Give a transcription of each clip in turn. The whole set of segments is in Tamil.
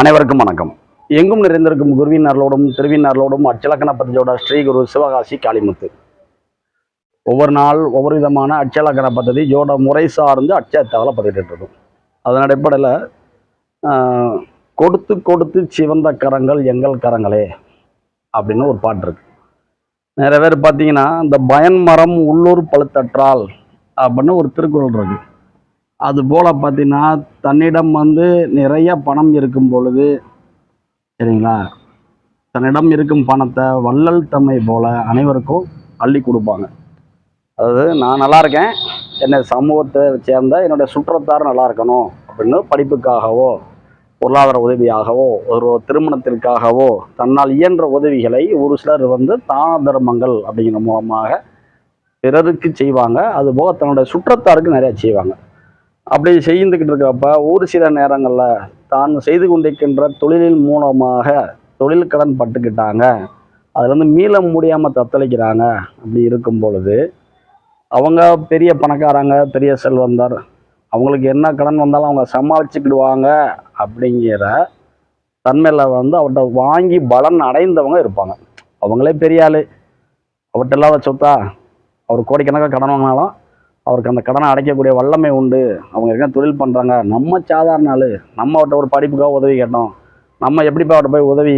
அனைவருக்கும் வணக்கம். எங்கும் நிறைந்திருக்கும் குருவினர்களோடும் திருவினர்களோடும் அச்சலக்கண பத்தியோட ஸ்ரீ குரு சிவகாசி காளிமுத்து. ஒவ்வொரு நாள் ஒவ்வொரு விதமான அச்சலக்கண பத்ததி ஜோட முறை சார்ந்து அச்சத்தகவலை பதிவிட்டு இருக்கும் அதன் அடிப்படையில் கொடுத்து கொடுத்து சிவந்த கரங்கள் எங்கள் கரங்களே அப்படின்னு ஒரு பாட்டு இருக்கு. நிறைய பேர் பார்த்தீங்கன்னா இந்த பயன் மரம் உள்ளூர் பழுத்தற்றால் அப்படின்னு ஒரு திருக்குறள் இருக்குது அது போல் பார்த்தீங்கன்னா தன்னிடம் வந்து நிறைய பணம் இருக்கும் பொழுது சரிங்களா? தன்னிடம் இருக்கும் பணத்தை வள்ளல் தம்மை போல அனைவருக்கும் அள்ளி கொடுப்பாங்க. அதாவது நான் நல்லா இருக்கேன் என்னை சமூகத்தை சேர்ந்த என்னுடைய சுற்றத்தார் நல்லா இருக்கணும் அப்படின்னு படிப்புக்காகவோ பொருளாதார உதவியாகவோ ஒரு திருமணத்திற்காகவோ தன்னால் இயன்ற உதவிகளை ஒரு சிலர் வந்து தான தர்மங்கள் அப்படிங்கிற மூலமாக பிறருக்கு செய்வாங்க. அதுபோக தன்னுடைய சுற்றத்தாருக்கு நிறையா செய்வாங்க. அப்படி செய்துக்கிட்டு இருக்கிறப்ப ஒரு சில நேரங்களில் தான் செய்து கொண்டிருக்கின்ற தொழிலின் மூலமாக தொழில் கடன் பட்டுக்கிட்டாங்க. அதுலேருந்து மீள முடியாமல் தத்தளிக்கிறாங்க. அப்படி இருக்கும் பொழுது அவங்க பெரிய பணக்காரங்க பெரிய செல்வந்தர் அவங்களுக்கு என்ன கடன் வந்தாலும் அவங்க சமாளிச்சுக்கிடுவாங்க அப்படிங்கிற தன்மையில் வந்து அவர்கிட்ட வாங்கி பலன் அடைந்தவங்க இருப்பாங்க. அவங்களே பெரிய ஆள். அவர்கிட்ட இல்லாத சொத்தா? அவர் கோடிக்கணக்காக கடன் வாங்கினாலும் அவருக்கு அந்த கடனை அடைக்கக்கூடிய வல்லமை உண்டு. அவங்க என்ன தொழில் பண்ணுறாங்க நம்ம சாதாரண ஆள். நம்ம அவர்கிட்ட ஒரு படிப்புக்காக உதவி கேட்டோம். நம்ம எப்படிப்பா அவர்கிட்ட போய் உதவி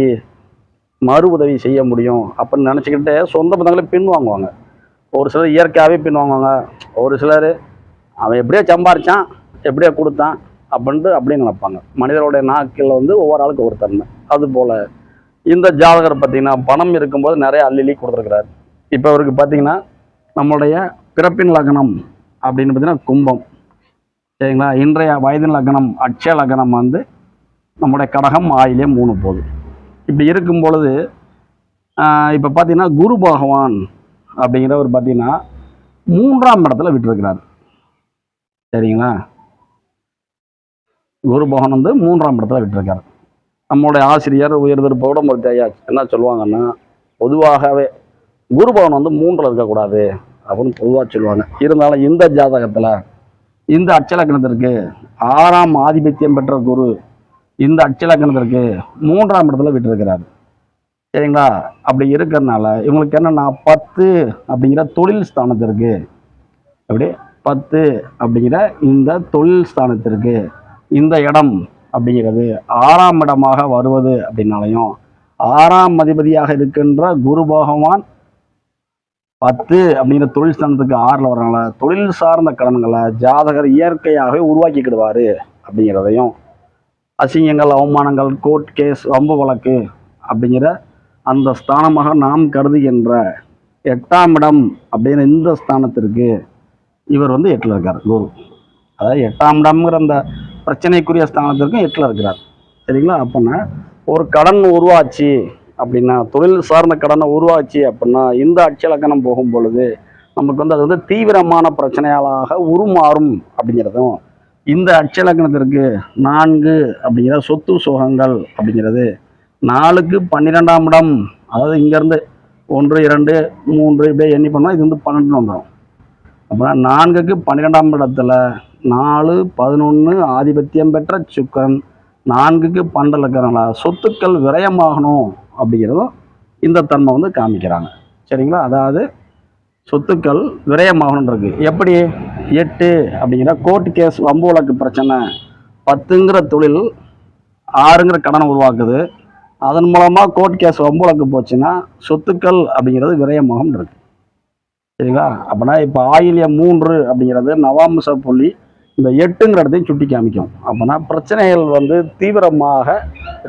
மறு உதவி செய்ய முடியும்? அப்படின்னு நினச்சிக்கிட்டு சொந்த பந்தங்களே பின் வாங்குவாங்க. ஒரு சிலர் இயற்கையாகவே பின் வாங்குவாங்க. ஒரு சிலர் அவன் எப்படியோ சம்பாரிச்சான் எப்படியோ கொடுத்தான் அப்படின்ட்டு அப்படியே நினைப்பாங்க. மனிதருடைய நாக்கில் வந்து ஒவ்வொரு ஆளுக்கு ஒரு தன்மை. அதுபோல் இந்த ஜாதகர் பார்த்திங்கன்னா பணம் இருக்கும்போது நிறைய அள்ளி கொடுத்துருக்கிறார். இப்போ அவருக்கு பார்த்தீங்கன்னா நம்மளுடைய பிறப்பின் லக்னம் அப்படின்னு பார்த்தீங்கன்னா கும்பம். சரிங்களா? இன்றைய வயதின் லக்னம் அட்சய லக்னம் வந்து நம்முடைய கடகம் ஆயிலே மூணு போகுது. இப்படி இருக்கும் பொழுது இப்போ பார்த்தீங்கன்னா குரு பகவான் அப்படிங்கிறவர் பார்த்தீங்கன்னா மூன்றாம் இடத்துல விட்டுருக்கிறார். சரிங்களா? குரு பகவான் வந்து மூன்றாம் இடத்துல விட்டுருக்காரு. நம்மளுடைய ஆசிரியர் உயர்திருப்ப ஒரு ஐயா என்ன சொல்லுவாங்கன்னா பொதுவாகவே குரு பகவான் வந்து மூன்றில் இருக்கக்கூடாது. அப்படின்னு பொதுவாக சொல்லுவாங்க. இருந்தாலும் இந்த ஜாதகத்தில் இந்த அச்சலக்கணத்திற்கு ஆறாம் ஆதிபத்தியம் பெற்ற குரு இந்த அச்சலக்கணத்திற்கு மூன்றாம் இடத்துல விட்டுருக்கிறார். சரிங்களா? அப்படி இருக்கிறதுனால இவங்களுக்கு என்னன்னா பத்து அப்படிங்கிற தொழில் ஸ்தானத்திற்கு அப்படி பத்து அப்படிங்கிற இந்த தொழில் ஸ்தானத்திற்கு இந்த இடம் அப்படிங்கிறது ஆறாம் இடமாக வருவது அப்படின்னாலையும் ஆறாம் அதிபதியாக இருக்கின்ற குரு பகவான் பத்து அப்படிங்கிற தொழில் ஸ்தானத்துக்கு ஆறில் வரனால தொழில் சார்ந்த கடன்களை ஜாதகர் இயற்கையாகவே உருவாக்கிக்கிடுவார் அப்படிங்கிறதையும் அசிங்கங்கள் அவமானங்கள் கோர்ட் கேஸ் வம்பு வழக்கு அப்படிங்கிற அந்த ஸ்தானமாக நாம் கருதுகின்ற எட்டாம் இடம் அப்படிங்கிற இந்த ஸ்தானத்திற்கு இவர் வந்து எட்டில் இருக்கார் குரு. அதாவது எட்டாம் இடம்ங்கிற அந்த பிரச்சனைக்குரிய ஸ்தானத்திற்கும் எட்டில் இருக்கிறார். சரிங்களா? அப்போனா ஒரு கடன் உருவாச்சு அப்படின்னா தொழில் சார்ந்த கடனை உருவாச்சு அப்படின்னா இந்த அச்சலக்கணம் போகும் பொழுது நமக்கு வந்து அது வந்து தீவிரமான பிரச்சனைகளாக உருமாறும் அப்படிங்கிறதும் இந்த அச்சலக்கணத்திற்கு நான்கு அப்படிங்கிற சொத்து சுகங்கள் அப்படிங்கிறது நாலுக்கு பன்னிரெண்டாம் இடம். அதாவது இங்கேருந்து ஒன்று இரண்டு மூன்று இப்படியே எண்ணி பண்ணால் இது வந்து பன்னெண்டுன்னு வந்துடும் அப்புறம் நான்குக்கு பன்னிரெண்டாம் இடத்துல நாலு பதினொன்று ஆதிபத்தியம் பெற்ற சுக்கரன் நான்குக்கு பன்னெண்டு சொத்துக்கள் விரயமாகணும். அப்படிங்கிறதும் இந்த தன்மை வந்து காமிக்கிறாங்க. சரிங்களா? அதாவது சொத்துக்கள் விரயமாகணும் இருக்கு. எப்படி? எட்டு அப்படிங்கிற கோர்ட் கேஸ் வம்பு வழக்கு பிரச்சனை பத்துங்கிற தொழில் ஆறுங்கிற கடனை உருவாக்குது. அதன் மூலமாக கோர்ட் கேஸ் வம்பு வழக்கு போச்சுன்னா சொத்துக்கள் அப்படிங்கிறது விரயமாகும் இருக்கு. சரிங்களா? அப்படின்னா இப்போ ஆயிலியம் மூன்று அப்படிங்கிறது நவாம்ச புள்ளி இந்த எட்டுங்கிற இடத்தையும் சுட்டி காமிக்கும். அப்படின்னா பிரச்சனைகள் வந்து தீவிரமாக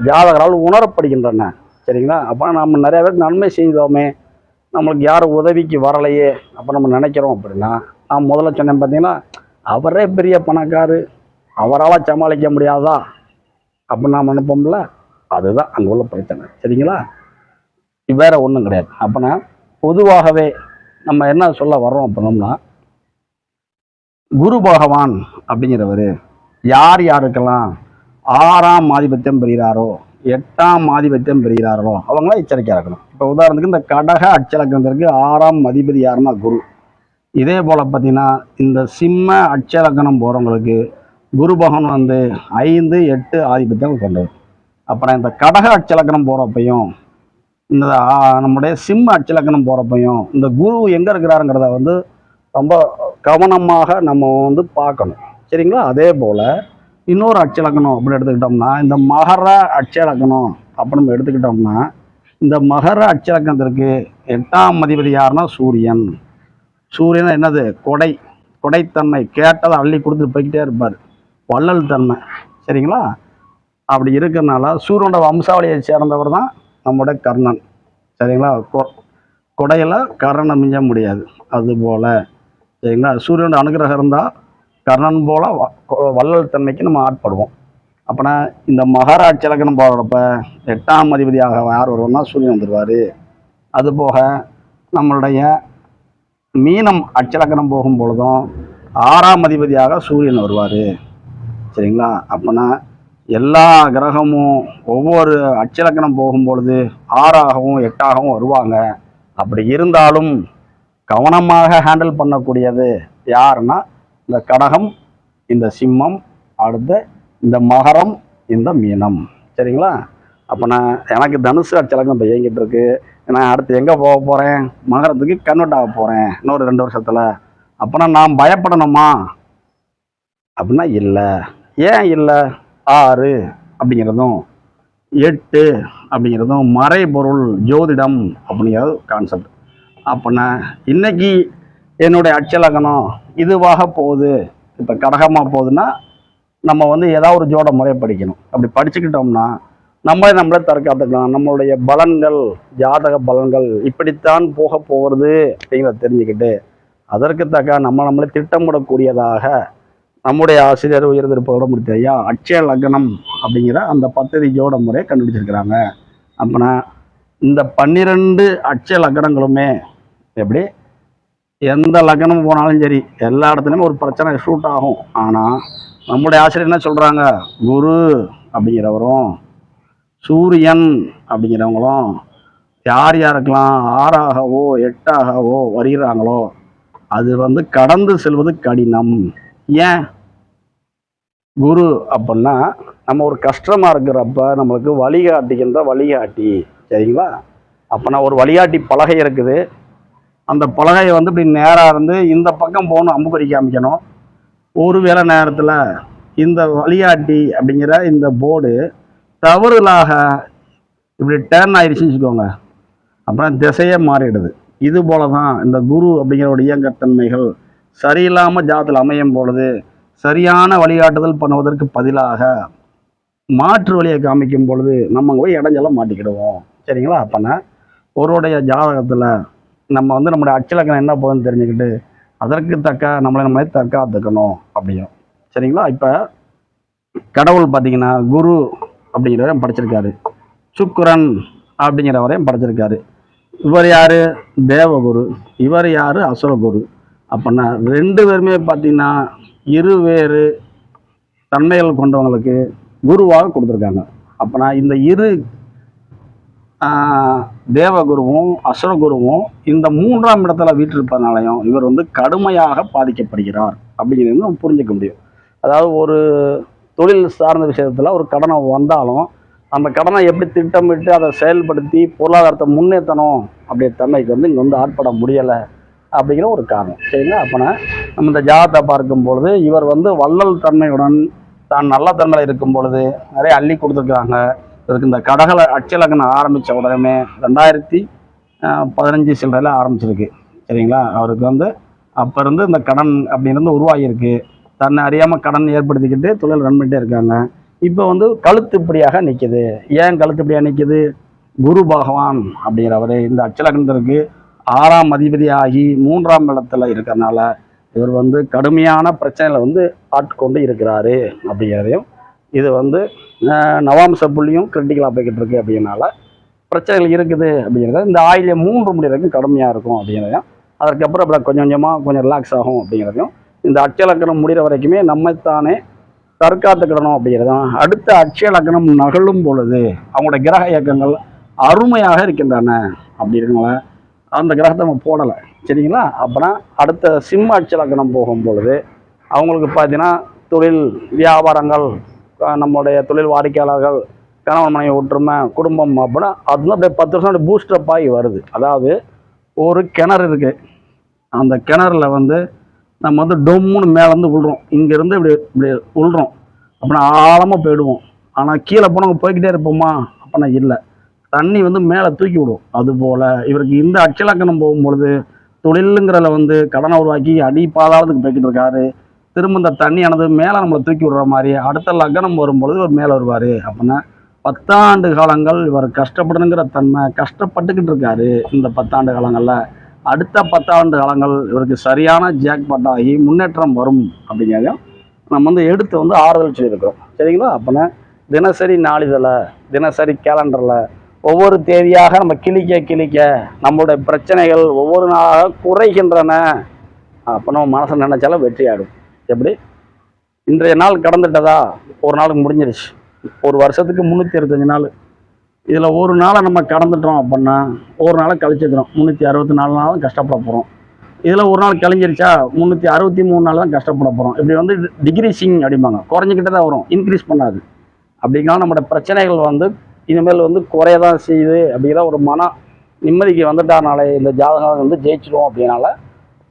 ஜாதகரால் உணரப்படுகின்றன. சரிங்களா? அப்போ நம்ம நிறைய பேருக்கு நன்மை செய்தோமே. நம்மளுக்கு யாரும் உதவிக்கு வரலையே அப்போ நம்ம நினைக்கிறோம் அப்படின்னா நான் முதல்ல சொன்னேன் பார்த்தீங்கன்னா அவரே பெரிய பணக்காரு அவரால் சமாளிக்க முடியாதா? அப்படின்னு நாம் நினைப்போம்ல அதுதான் அங்கே உள்ள பிரச்சனை. சரிங்களா? வேற ஒன்றும் கிடையாது. அப்போனா பொதுவாகவே நம்ம என்ன சொல்ல வர்றோம் அப்படின்னோம்னா குரு பகவான் அப்படிங்கிறவர் யார் யாருக்கெல்லாம் ஆறாம் ஆதிபத்தியம் பெறுகிறாரோ எட்டாம் ஆதிபத்தியம் பெறுகிறார்களோ அவங்களாம் எச்சரிக்கையாக இருக்கணும். இப்போ உதாரணத்துக்கு இந்த கடக அச்சலக்கணத்திற்கு ஆறாம் அதிபதி யாருன்னா குரு. இதே போல் பார்த்தீங்கன்னா இந்த சிம்ம அச்சலக்கணம் போகிறவங்களுக்கு குரு பகவான் வந்து ஐந்து எட்டு ஆதிபத்தியம் கொண்டது அப்புறம் இந்த கடக அச்சலக்கணம் போகிறப்பையும் இந்த நம்முடைய சிம்ம அச்சலக்கணம் போகிறப்பையும் இந்த குரு எங்கே இருக்கிறாருங்கிறத வந்து ரொம்ப கவனமாக நம்ம வந்து பார்க்கணும். சரிங்களா? அதே போல் இன்னொரு அச்சலக்கணம் அப்படின்னு எடுத்துக்கிட்டோம்னா இந்த மகர அச்சலக்கணம் அப்படின்னு நம்ம எடுத்துக்கிட்டோம்னா இந்த மகர அச்சலக்கணத்திற்கு எட்டாம் அதிபதி யாருன்னா சூரியன். சூரியன் என்னது? கொடை. கொடைத்தன்மை. கேட்டதை அள்ளி கொடுத்துட்டு போய்கிட்டே இருப்பார். வள்ளல் தன்மை. சரிங்களா? அப்படி இருக்கிறனால சூரியனோட வம்சாவளியை சேர்ந்தவர் தான் நம்முடைய கர்ணன். சரிங்களா? கொ- கொடையில கர்ணனை மிஞ்ச முடியாது. அதுபோல். சரிங்களா? சூரியனோட அனுகிரகம் இருந்தால் கர்ணன் போல வ- வள்ளல் தன்மைக்கு நம்ம ஆட்படுவோம். அப்போனா இந்த மகாராட்சி இலக்கணம் போகிறப்ப எட்டாம் அதிபதியாக யார் வருவோம்னா சூரியன் வந்துடுவார் அதுபோக நம்மளுடைய மீனம் அச்சலக்கணம் போகும் பொழுதும் ஆறாம் அதிபதியாக சூரியன் வருவார். சரிங்களா? அப்போனா எல்லா கிரகமும் ஒவ்வொரு அச்சலக்கணம் போகும் பொழுது ஆறாகவும் எட்டாகவும் வருவாங்க. அப்படி இருந்தாலும் கவனமாக ஹேண்டில் பண்ணக்கூடியது யாருன்னா இந்த கடகம் இந்த சிம்மம் அடுத்து இந்த மகரம் இந்த மீனம். சரிங்களா? அப்போ நான் எனக்கு தனுசு அச்சலக்கம் இப்போ இயங்கிட்டு இருக்கு. நான் அடுத்து எங்கே போக போகிறேன் மகரத்துக்கு கன்வெர்ட் ஆக போகிறேன் இன்னொரு ரெண்டு வருஷத்தில். அப்போனா நான் பயப்படணுமா? அப்படின்னா இல்லை. ஏன் இல்லை? ஆறு அப்படிங்கிறதும் எட்டு அப்படிங்கிறதும் மறைபொருள் ஜோதிடம் அப்படிங்கிறது கான்செப்ட் அப்போனா இன்னைக்கு என்னுடைய அச்சலகனம் இதுவாக போகுது. இப்போ கடகமாக போகுதுன்னா நம்ம வந்து ஏதாவது ஒரு ஜோட முறையை படிக்கணும். அப்படி படிச்சுக்கிட்டோம்னா நம்மளே நம்மளே தற்காத்துக்கலாம். நம்மளுடைய பலன்கள் ஜாதக பலன்கள் இப்படித்தான் போக போகிறது அப்படிங்கிறத தெரிஞ்சுக்கிட்டு அதற்கு தக்க நம்ம நம்மளே திட்டமிடக்கூடியதாக நம்முடைய ஆசிரியர் உயர்ந்திருப்பதோட முடித்தையா அட்சய லக்னம் அப்படிங்கிற அந்த பத்ததி ஜோட முறையை கண்டுபிடிச்சிருக்கிறாங்க. அப்போனா இந்த பன்னிரெண்டு அட்சய லக்னங்களுமே எப்படி? எந்த லக்னம் போனாலும் சரி எல்லா இடத்துலையுமே ஒரு பிரச்சனை ஷூட் ஆகும். ஆனால் நம்முடைய ஆசிரியர் என்ன சொல்கிறாங்க குரு அப்படிங்கிறவரும் சூரியன் அப்படிங்கிறவங்களும் யார் யாருக்கெல்லாம் ஆறாகவோ எட்டாகவோ வருகிறாங்களோ அது வந்து கடந்து செல்வது கடினம். ஏன்? குரு அப்படின்னா நம்ம ஒரு கஷ்டமாக இருக்கிறப்ப நம்மளுக்கு வழிகாட்டுகின்ற வழிகாட்டி. சரிங்களா? அப்போனா ஒரு வழிகாட்டி பலகை இருக்குது. அந்த பலகையை வந்து இப்படி நேராக இருந்து இந்த பக்கம் போகணும் அம்புக்குறி காமிக்கணும் ஒரு வேளை நேரத்தில் இந்த வழிகாட்டி அப்படிங்கிற இந்த போர்டு தவறுதலாக இப்படி டேர்ன் ஆயிடுச்சுன்னு வச்சுக்கோங்க. அப்புறம் திசையே மாறிடுது. இது போல தான் இந்த குரு அப்படிங்கிற இயங்கத்தன்மைகள் சரியில்லாமல் ஜாதத்தில் அமையும் பொழுது சரியான வழிகாட்டுதல் பண்ணுவதற்கு பதிலாக மாற்று வழியை காமிக்கும் பொழுது நம்ம போய் இடைஞ்சல மாட்டிக்கிடுவோம். சரிங்களா? அப்போனா ஒருவருடைய ஜாதகத்தில் நம்ம வந்து நம்மளுடைய அச்சலக்கணம் என்ன போகுதுன்னு தெரிஞ்சுக்கிட்டு அதற்கு தக்க நம்மளை நம்மளே தற்காத்துக்கணும் அப்படியும். சரிங்களா? இப்போ கடவுள் பார்த்தீங்கன்னா குரு அப்படிங்கிறவரையும் படைச்சிருக்காரு. சுக்குரன் அப்படிங்கிறவரையும் படிச்சிருக்காரு. இவர் யார்? தேவகுரு. இவர் யார்? அசுரகுரு. அப்படின்னா ரெண்டு பேருமே பார்த்தீங்கன்னா இருவேறு தன்மைகள் கொண்டவங்களுக்கு குருவாக கொடுத்துருக்காங்க. அப்போனா இந்த இரு தேவகுருவும் அசுரகுருவும் இந்த மூன்றாம் இடத்துல வீற்றிருப்பதனாலையும் இவர் வந்து கடுமையாக பாதிக்கப்படுகிறார் அப்படிங்கிறது நம்ம புரிஞ்சுக்க முடியும். அதாவது ஒரு தொழில் சார்ந்த விஷயத்தில் ஒரு கடனை வந்தாலும் அந்த கடனை எப்படி திட்டமிட்டு அதை செயல்படுத்தி பொருளாதாரத்தை முன்னேற்றணும் அப்படிங்கிற தன்மைக்கு வந்து இங்கே வந்து ஆட்பட முடியலை அப்படிங்கிற ஒரு காரணம். சரிங்களா? அப்போனா நம்ம இந்த ஜாதகத்தை பார்க்கும் பொழுது இவர் வந்து வள்ளல் தன்மையுடன் தான் நல்ல தன்மையில் இருக்கும் பொழுது நிறைய அள்ளி கொடுத்துருக்குறாங்க. இவருக்கு இந்த கடகல அச்சலக்கணம் ஆரம்பித்த உடனே ரெண்டாயிரத்தி பதினஞ்சு சில்லறையில் ஆரம்பிச்சிருக்கு. சரிங்களா? அவருக்கு வந்து அப்போ இருந்து இந்த கடன் அப்படின்றது உருவாகியிருக்கு. தன்னை அறியாமல் கடன் ஏற்படுத்திக்கிட்டு தொழில் ரன் பண்ணிட்டே இருக்காங்க. இப்போ வந்து கழுத்து இப்படியாக நிற்கிது ஏன் கழுத்து இப்படியாக நிற்கிது குரு பகவான் அப்படிங்கிறவர் இந்த அச்சலக்கணத்திற்கு ஆறாம் அதிபதி ஆகி மூன்றாம் இடத்துல இருக்கிறனால இவர் வந்து கடுமையான பிரச்சனைகளை வந்து ஆட்கொண்டு இருக்கிறாரு அப்படிங்கிறதையும் இது வந்து நவாம்ச புள்ளியும் கிரிட்டிக்கலாக போய்கிட்டு இருக்கு அப்படின்னால பிரச்சனைகள் இருக்குது அப்படிங்கிறத இந்த ஆயிலியம் மூன்று மணி வரைக்கும் கடுமையாக இருக்கும் அப்படிங்கிறதையும் அதற்கப்புறம் அப்புறம் கொஞ்சம் கொஞ்சமாக கொஞ்சம் ரிலாக்ஸ் ஆகும் அப்படிங்கிறதையும் இந்த அட்சலக்கணம் முடிகிற வரைக்குமே நம்மைத்தானே தற்காத்துக்கிடணும் அப்படிங்கிறதும் அடுத்த அட்சலக்கணம் நகழும் பொழுது அவங்களோட கிரக இயக்கங்கள் அருமையாக இருக்கின்றன அப்படி அந்த கிரகத்தை நம்ம போடலை. சரிங்களா? அப்புறம் அடுத்த சிம்ம அட்சலக்கணம் போகும் பொழுது அவங்களுக்கு பார்த்தீங்கன்னா தொழில் வியாபாரங்கள் நம்மளுடைய தொழில் வாடிக்கையாளர்கள் கணவன் மனைவி ஒற்றுமை குடும்பம் அப்படின்னா அது வந்து அப்படியே பத்து வருஷம் அப்படியே பூஸ்டப் ஆகி வருது. அதாவது ஒரு கிணறு இருக்குது அந்த கிணறுல வந்து நம்ம வந்து டொம்முன்னு மேலேருந்து விழுறோம் இங்கேருந்து இப்படி இப்படி விழுறோம் அப்படின்னா ஆழமாக போயிடுவோம். ஆனால் கீழே போனவங்க போய்கிட்டே இருப்போமா? அப்படின்னா இல்லை. தண்ணி வந்து மேலே தூக்கி விடும். அதுபோல் இவருக்கு இந்த அச்சலக்கணம் போகும்பொழுது தொழிலுங்கிறதுல வந்து கடனை உருவாக்கி அடி பாதாளத்துக்கு போய்கிட்டு இருக்காரு. திரும்ப இந்த தண்ணியானது மேலே நம்மளை தூக்கி விடுற மாதிரி அடுத்த லக்னம் வரும்பொழுது இவர் மேலே வருவார். அப்படின்னா பத்தாண்டு காலங்கள் இவர் கஷ்டப்படணுங்கிற தன்மை கஷ்டப்பட்டுக்கிட்டு இருக்காரு இந்த பத்தாண்டு காலங்களில். அடுத்த பத்தாண்டு காலங்கள் இவருக்கு சரியான ஜாக்பாட் ஆகி முன்னேற்றம் வரும் அப்படிங்கிறத நம்ம வந்து எடுத்து வந்து ஆறுதல் சொல்லியிருக்கிறோம். சரிங்களா? அப்போனா தினசரி நாளிதழை தினசரி கேலண்டரில் ஒவ்வொரு தேதியாக நம்ம கிழிக்க கிழிக்க நம்மளுடைய பிரச்சனைகள் ஒவ்வொரு நாளாக குறைகின்றன. அப்போ நம்ம மனசை நினைச்சாலும் வெற்றி எப்படி? இன்றைய நாள் கடந்துட்டதா? ஒரு நாளுக்கு முடிஞ்சிருச்சு. ஒரு வருஷத்துக்கு முந்நூற்றி அறுபத்தஞ்சு நாள். இதில் ஒரு நாளை நம்ம கடந்துட்டோம் அப்படின்னா ஒரு நாளை கழிச்சுக்கிறோம். முந்நூற்றி அறுபத்தி நாலு நாள் தான் கஷ்டப்பட போகிறோம் இதில் ஒரு நாள் கழிஞ்சிருச்சா முந்நூற்றி அறுபத்தி மூணு நாள் தான் கஷ்டப்பட போகிறோம் இப்படி வந்து டிகிரீசிங் அப்படிம்பாங்க. குறைஞ்சிக்கிட்டே தான் வரும். இன்க்ரீஸ் பண்ணாது. அப்படின்னா நம்மளோட பிரச்சனைகள் வந்து இனிமேல் வந்து குறைய தான் செய்யுது அப்படிங்கிற ஒரு மன நிம்மதிக்கு வந்துட்டானாலே இந்த ஜாதகம் வந்து ஜெயிச்சிடும் அப்படின்னால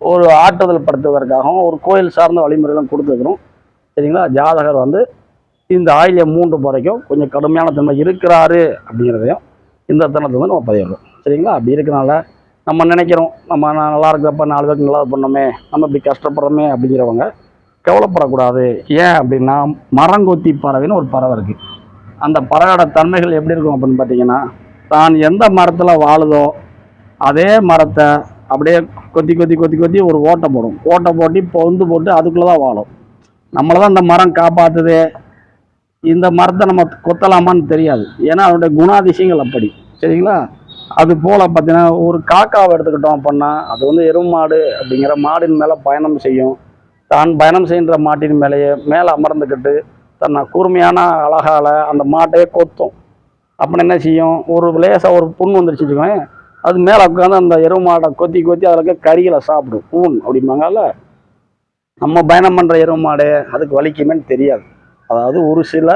ஒரு ஆற்றுதல் படுத்துவதற்காகவும் ஒரு கோயில் சார்ந்த வழிமுறைகளும் கொடுத்துருக்குறோம். சரிங்களா? ஜாதகர் வந்து இந்த ஆயிலிய மூன்று முறைக்கும் கொஞ்சம் கடுமையான தன்மை இருக்கிறாரு அப்படிங்கிறதையும் இந்த தனத்தை வந்து நம்ம பதிவிடுறோம். சரிங்களா? அப்படி இருக்கிறனால நம்ம நினைக்கிறோம் நம்ம நல்லா இருக்கிறப்ப நாலு பேருக்கு நல்லா பண்ணோமே நம்ம இப்படி கஷ்டப்படுறோமே அப்படிங்கிறவங்க கவலைப்படக்கூடாது. ஏன் அப்படின்னா மரங்கொத்தி பறவைன்னு ஒரு பறவை இருக்குது அந்த பறவையோட தன்மைகள் எப்படி இருக்கும் அப்படின்னு பார்த்தீங்கன்னா தான் எந்த மரத்தில் வாழுதோ அதே மரத்தை அப்படியே கொத்தி கொத்தி கொத்தி கொத்தி ஒரு ஓட்டை போடும். ஓட்டை போட்டு பொந்து போட்டு அதுக்குள்ளே தான் வாழும். நம்மளை தான் இந்த மரம் காப்பாற்றுது இந்த மரத்தை நம்ம கொத்தலாமான்னு தெரியாது. ஏன்னா அதனுடைய குணாதிசயங்கள் அப்படி. சரிங்களா? அது போல் பார்த்தீங்கன்னா ஒரு காக்காவை எடுத்துக்கிட்டோம் அப்படின்னா அது வந்து எருமாடு அப்படிங்கிற மாடின் மேலே பயணம் செய்யும். தான் பயணம் செய்கின்ற மாட்டின் மேலேயே மேலே அமர்ந்துக்கிட்டு தன்னை கூர்மையான அழகால் அந்த மாட்டையே கொத்தும். அப்படின்னு என்ன செய்யும்? ஒரு லேசாக ஒரு புண் வந்துருச்சு வச்சுக்கோங்க அது மேலே உட்காந்து அந்த எருவு மாடை கொத்தி கொத்தி அதில் இருக்க கறிகளை சாப்பிடும். ஊன் அப்படிம்பாங்கல்ல? நம்ம பயணம் பண்ணுற எருவு மாடு அதுக்கு வலிக்குமேன்னு தெரியாது. அதாவது ஒரு சில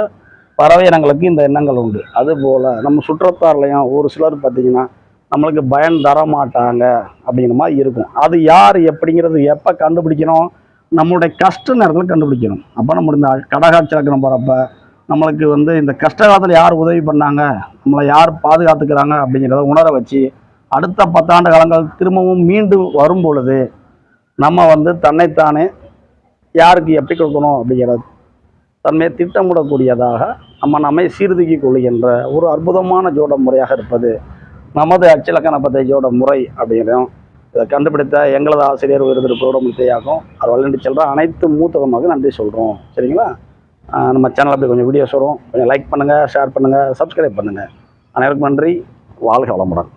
பறவை இனங்களுக்கு இந்த எண்ணங்கள் உண்டு. அதுபோல் நம்ம சுற்றத்தார்லையும் ஒரு சிலர் பார்த்தீங்கன்னா நம்மளுக்கு பயன் தர மாட்டாங்க அப்படிங்கிற மாதிரி இருக்கும். அது யார் எப்படிங்கிறது எப்போ கண்டுபிடிக்கணும்? நம்மளுடைய கஷ்ட நேரத்தில் கண்டுபிடிக்கணும். அப்போ நம்ம இந்த கடகாட்சி இலக்கணம் போகிறப்ப நம்மளுக்கு வந்து இந்த கஷ்ட காலத்தில் யார் உதவி பண்ணாங்க? நம்மளை யார் பாதுகாத்துக்கிறாங்க அப்படிங்கிறத உணர வச்சு அடுத்த பத்தாண்டு காலங்கள் திரும்பவும் மீண்டும் வரும் பொழுது நம்ம வந்து தன்னைத்தானே யாருக்கு எப்படி கொடுக்கணும் அப்படிங்கிறது தன்மையை திட்டமிடக்கூடியதாக நம்ம நம்மை சீர்தூக்கிக் கொள்கின்ற ஒரு அற்புதமான ஜோட முறையாக இருப்பது நமது அச்சிலக்கண பத்தேஜோட முறை அப்படிங்கிறோம் இதை கண்டுபிடித்த எங்களது ஆசிரியர் விருது பிரபலமுத்தையாகும் அவர் வழிநடத்தி செல்கிற அனைத்து மூத்தகமாக நன்றி சொல்கிறோம் சரிங்களா? நம்ம சேனல் அப்படி கொஞ்சம் வீடியோஸ் வரும். கொஞ்சம் லைக் பண்ணுங்கள் ஷேர் பண்ணுங்கள் சப்ஸ்கிரைப் பண்ணுங்கள் அனைவருக்கும் நன்றி. வாழ்க வளமுடன்.